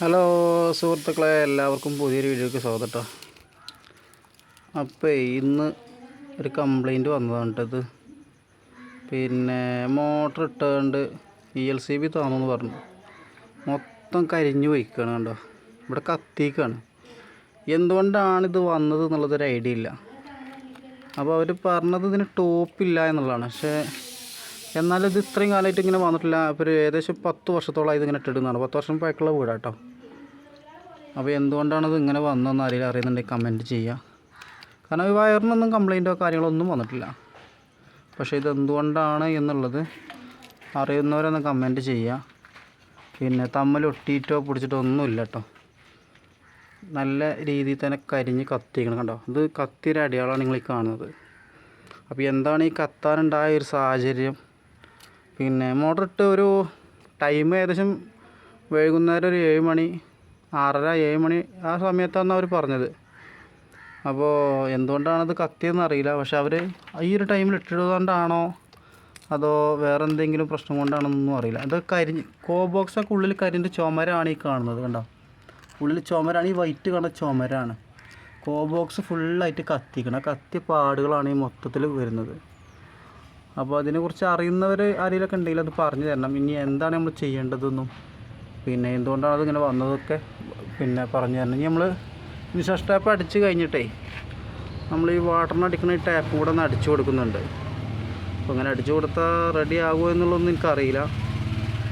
Hello സുഹൃത്തുക്കളെ എല്ലാവർക്കും പുതിയൊരു വീഡിയോയ്ക്ക് സ്വാഗതം കേട്ടോ അപ്പോൾ ഇന്ന് ഒരു കംപ്ലൈന്റ് വന്നതാണ് ട്ടോ ഇത്. പിന്നെ മോട്ടർ ഇട്ടുകൊണ്ട് ഇ എൽ സി ബി താന്നെന്ന് പറഞ്ഞു. മൊത്തം കരിഞ്ഞു പോയിക്കാണ് കണ്ടോ. ഇവിടെ കത്തിക്കാണ്. എന്തുകൊണ്ടാണിത് വന്നത് എന്നുള്ളതൊരു ഐഡിയ ഇല്ല. അപ്പോൾ അവർ പറഞ്ഞത് ഇതിന് ടോപ്പില്ല എന്നുള്ളതാണ്. പക്ഷേ എന്നാലും ഇത് ഇത്രയും കാലമായിട്ട് ഇങ്ങനെ വന്നിട്ടില്ല. അപ്പോൾ ഒരു ഏകദേശം പത്ത് വർഷത്തോളമായി ഇതിങ്ങനെ ഇട്ടിടുന്നതാണ്. പത്ത് വർഷം പഴക്കുള്ള വീടാണ് കേട്ടോ അപ്പോൾ എന്തുകൊണ്ടാണ് ഇത് ഇങ്ങനെ വന്നതെന്ന് അറിയില്ല അറിയുന്നുണ്ടെങ്കിൽ കമന്റ് ചെയ്യുക. കാരണം ഈ വയറിനൊന്നും കംപ്ലൈന്റോ കാര്യങ്ങളോ ഒന്നും വന്നിട്ടില്ല. പക്ഷേ ഇത് എന്തുകൊണ്ടാണ് എന്നുള്ളത് അറിയുന്നവരൊന്ന് കമന്റ് ചെയ്യുക. പിന്നെ തമ്മിൽ ഒട്ടിയിട്ടോ പിടിച്ചിട്ടോ ഒന്നുമില്ല കേട്ടോ. നല്ല രീതിയിൽ തന്നെ കരിഞ്ഞ് കത്തിക്കണം കണ്ടോ. ഇത് കത്തിയൊരു അടയാളമാണ് നിങ്ങൾ ഈ കാണുന്നത്. അപ്പോൾ എന്താണ് ഈ കത്താനുണ്ടായ ഒരു സാഹചര്യം? പിന്നെ മോട്ടർ ഇട്ട് ഒരു ടൈം ഏകദേശം വൈകുന്നേരം ഒരു ഏഴ് മണി ആറര ഏഴ് മണി ആ സമയത്താണ് അവർ പറഞ്ഞത്. അപ്പോൾ എന്തുകൊണ്ടാണത് കത്തിയെന്ന് അറിയില്ല. പക്ഷെ അവർ ഈ ഒരു ടൈമിൽ ഇട്ടിടുകൊണ്ടാണോ അതോ വേറെ എന്തെങ്കിലും പ്രശ്നം കൊണ്ടാണെന്നൊന്നും അറിയില്ല. അത് കരിഞ്ഞ് കോ ബോക്സൊക്കെ ഉള്ളിൽ കരിന്റെ ചുമരാണ് ഈ കാണുന്നത് കണ്ടോ? ഉള്ളിൽ ചുമരാണ് ഈ വൈറ്റ് കാണുന്ന ചുമരാണ്. കോ ബോക്സ് ഫുള്ളായിട്ട് കത്തിക്കണം കത്തിയ പാടുകളാണ് ഈ മൊത്തത്തിൽ വരുന്നത്. അപ്പോൾ അതിനെക്കുറിച്ച് അറിയുന്നവർ ആരെങ്കിലുമൊക്കെ ഉണ്ടെങ്കിൽ അത് പറഞ്ഞു തരണം. ഇനി എന്താണ് നമ്മൾ ചെയ്യേണ്ടതെന്നും പിന്നെ എന്തുകൊണ്ടാണ് അതിങ്ങനെ വന്നതൊക്കെ പിന്നെ പറഞ്ഞു തരണം. ഇനി നമ്മൾ വിശ്വാസ ടാപ്പ് അടിച്ച് കഴിഞ്ഞിട്ടേ നമ്മൾ ഈ വാട്ടറിന് അടിക്കുന്ന ഈ ടാപ്പ് കൂടെ ഒന്ന് അടിച്ചു കൊടുക്കുന്നുണ്ട്. അപ്പോൾ അങ്ങനെ അടിച്ചു കൊടുത്താൽ റെഡി ആകുമോ എന്നുള്ളതൊന്നും എനിക്കറിയില്ല.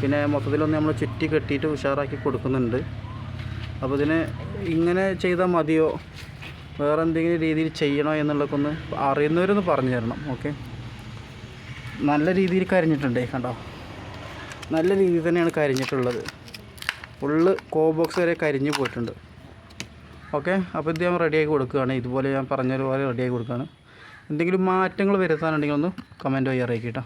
പിന്നെ മൊത്തത്തിലൊന്ന് നമ്മൾ ചുറ്റി കെട്ടിയിട്ട് ഉഷാറാക്കി കൊടുക്കുന്നുണ്ട്. അപ്പോൾ ഇതിന് ഇങ്ങനെ ചെയ്താൽ മതിയോ? വേറെ എന്തെങ്കിലും രീതിയിൽ ചെയ്യണോ എന്നുള്ളതൊക്കെ ഒന്ന് അറിയുന്നവരൊന്ന് പറഞ്ഞു തരണം. ഓക്കെ? നല്ല രീതിയിൽ കരിഞ്ഞിട്ടുണ്ട് കണ്ടോ? നല്ല രീതിയിൽ തന്നെയാണ് കരിഞ്ഞിട്ടുള്ളത്. ഫുള്ള് കോ ബോക്സ് വരെ കരിഞ്ഞു പോയിട്ടുണ്ട്. ഓക്കെ അപ്പോൾ ഇത് ഞാൻ റെഡിയാക്കി കൊടുക്കുകയാണ്. ഇതുപോലെ ഞാൻ പറഞ്ഞതുപോലെ റെഡിയാക്കി കൊടുക്കുകയാണ്. എന്തെങ്കിലും മാറ്റങ്ങൾ വരുത്താനുണ്ടെങ്കിൽ ഒന്ന് കമന്റ് വഴി അറിയിക്കട്ടോ